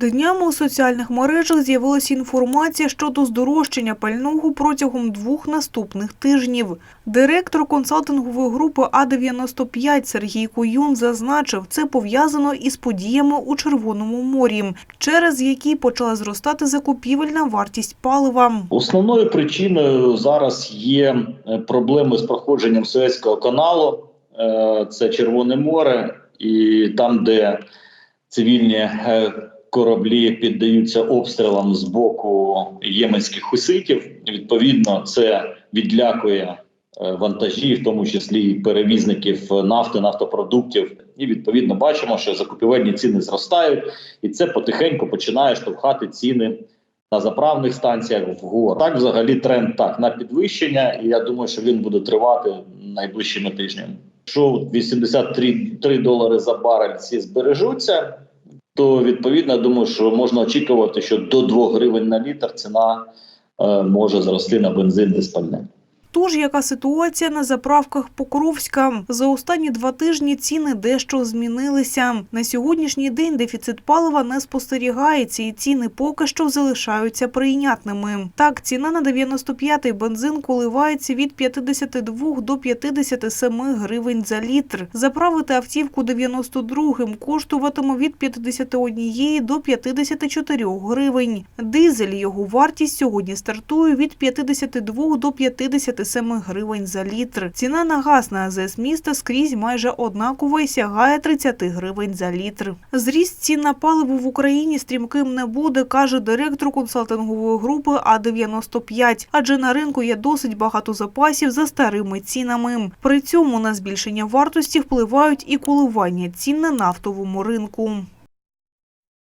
Днями у соціальних мережах з'явилася інформація щодо здорожчання пального протягом двох наступних тижнів. Директор консалтингової групи А-95 Сергій Куюн зазначив, це пов'язано із подіями у Червоному морі, через які почала зростати закупівельна вартість палива. Основною причиною зараз є е, проблеми з проходженням Суецького каналу. Е, Це Червоне море, і там, де цивільні е, кораблі піддаються обстрілам з боку єменських хуситів. Відповідно, це відлякує е, вантажі, в тому числі перевізників нафти, нафтопродуктів. І відповідно бачимо, що закупівельні ціни зростають, і це потихеньку починає штовхати ціни на заправних станціях вгору. Так, взагалі, тренд так на підвищення, і я думаю, що він буде тривати найближчими тижнями. Якщо 83 3 долари за барель ці збережуться, то відповідно я думаю, що можна очікувати, що до 2 гривень на літр ціна е, може зрости на бензин диспальне. Тож, яка ситуація на заправках Покровська? За останні два тижні ціни дещо змінилися. На сьогоднішній день дефіцит палива не спостерігається, і ціни поки що залишаються прийнятними. Так, ціна на 95-й бензин коливається від 52 до 57 гривень за літр. Заправити автівку 92-м коштуватиме від 51 до 54 гривень. Дизель його вартість сьогодні стартує від 52 до 57 гривень за літр. Ціна на газ на АЗС міста скрізь майже однакова і сягає 30 гривень за літр. Зріст цін на паливо в Україні стрімким не буде, каже директор консалтингової групи А-95, адже на ринку є досить багато запасів за старими цінами. При цьому на збільшення вартості впливають і коливання цін на нафтовому ринку.